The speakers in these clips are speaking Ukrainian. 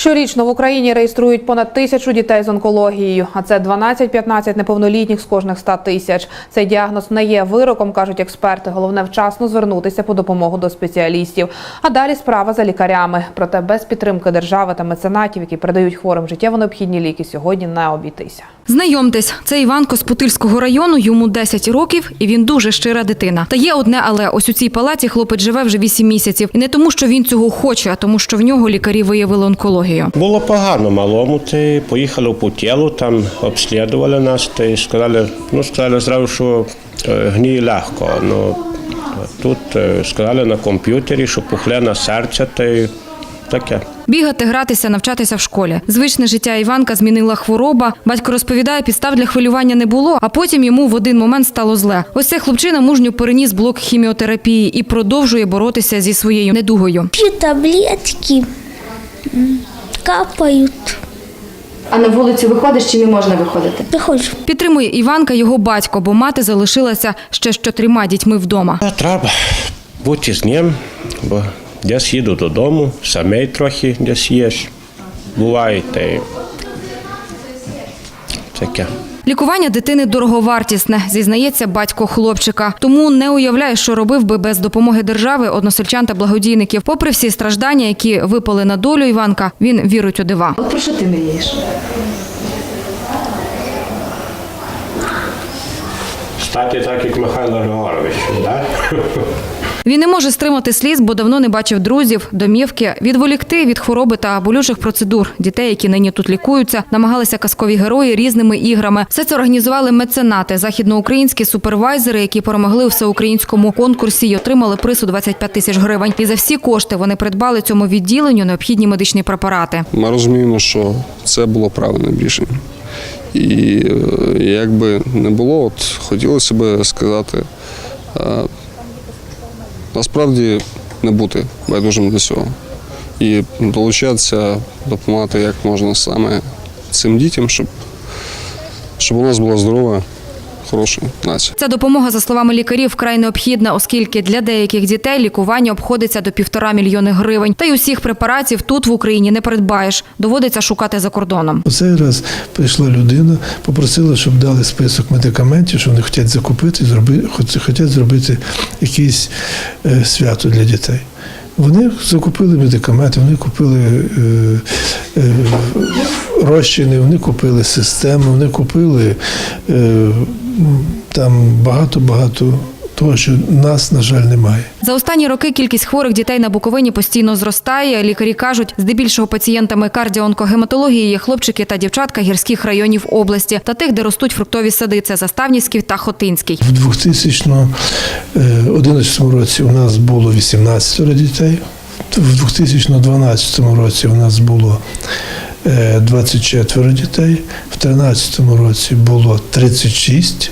Щорічно в Україні реєструють понад тисячу дітей з онкологією, а це 12-15 неповнолітніх з кожних 100 тисяч. Цей діагноз не є вироком, кажуть експерти. Головне вчасно звернутися по допомогу до спеціалістів. А далі справа за лікарями. Проте без підтримки держави та меценатів, які передають хворим життєво необхідні ліки, сьогодні не обійтися. Знайомтесь, це Іванко з Путильського району, йому 10 років, і він дуже щира дитина. Та є одне, але ось у цій палаті хлопець живе вже 8 місяців. І не тому, що він цього хоче, а тому, що в нього лікарі виявили онкологію. Було погано малому, ти поїхали в Путєлу, там обслідували нас, та й сказали, ну сказали зразу, що е, гніє легко. Ну, тут е, сказали на комп'ютері, що пухлина серця, й таке. Бігати, гратися, навчатися в школі. Звичне життя Іванка змінила хвороба. Батько розповідає, підстав для хвилювання не було, а потім йому в один момент стало зле. Ось цей хлопчина мужньо переніс блок хіміотерапії і продовжує боротися зі своєю недугою. Пью таблетки, м, капают. А на вулицю виходиш чи не можна виходити? Приходжу. Підтримує Іванка його батько, бо мати залишилася ще з чотирма дітьми вдома. Треба бути з ним, бо десь їду додому, самий трохи десь їш. Буває, та й таке. Лікування дитини дороговартісне, зізнається батько хлопчика. Тому не уявляє, що робив би без допомоги держави, односельчан та благодійників. Попри всі страждання, які випали на долю Іванка, він вірить у дива. От про що ти мрієш? Стати так, як Михайло Григорович, так? Він не може стримати сліз, бо давно не бачив друзів, домівки, відволікти від хвороби та болючих процедур. Дітей, які нині тут лікуються, намагалися казкові герої різними іграми. Все це організували меценати, західноукраїнські супервайзери, які перемогли у всеукраїнському конкурсі і отримали приз у 25 тисяч гривень. І за всі кошти вони придбали цьому відділенню необхідні медичні препарати. Ми розуміємо, що це було правильним рішенням. І е, як би не було, от хотілося б сказати, е, насправді не бути байдужим до цього. І долучатися, допомагати як можна саме цим дітям, щоб, щоб у нас була здорова, хороша нація. Ця допомога, за словами лікарів, вкрай необхідна, оскільки для деяких дітей лікування обходиться до півтора мільйони гривень. Та й усіх препаратів тут в Україні не придбаєш. Доводиться шукати за кордоном. У цей раз прийшла людина, попросила, щоб дали список медикаментів, що вони хочуть закупити, зробити, хочуть зробити якесь е, свято для дітей. Вони закупили медикаменти, вони купили е, е, розчини, вони купили системи, вони купили е, там багато-багато того, що нас, на жаль, немає. За останні роки кількість хворих дітей на Буковині постійно зростає. Лікарі кажуть, здебільшого пацієнтами кардіоонкогематології є хлопчики та дівчатка гірських районів області та тих, де ростуть фруктові сади. Це Заставнівський та Хотинський. В 2011 році у нас було 18 дітей, в 2012 році у нас було е, 24 дітей, в 2013 році було 36,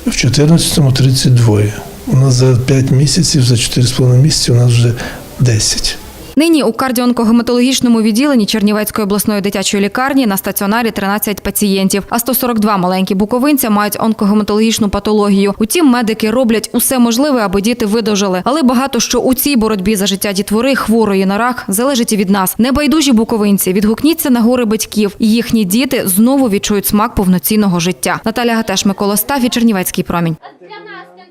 в 2014 32. У нас за 5 місяців, за 4,5 місяці у нас вже 10. Нині у кардіоонкогематологічному відділенні Чернівецької обласної дитячої лікарні на стаціонарі 13 пацієнтів, а 142 маленькі буковинця мають онкогематологічну патологію. Утім, медики роблять усе можливе, аби діти видужали. Але багато що у цій боротьбі за життя дітвори хворої на рак залежить і від нас. Небайдужі буковинці відгукніться на гори батьків, і їхні діти знову відчують смак повноцінного життя. Наталя Гатеш, Микола Стафі, Чернівецький промінь. Для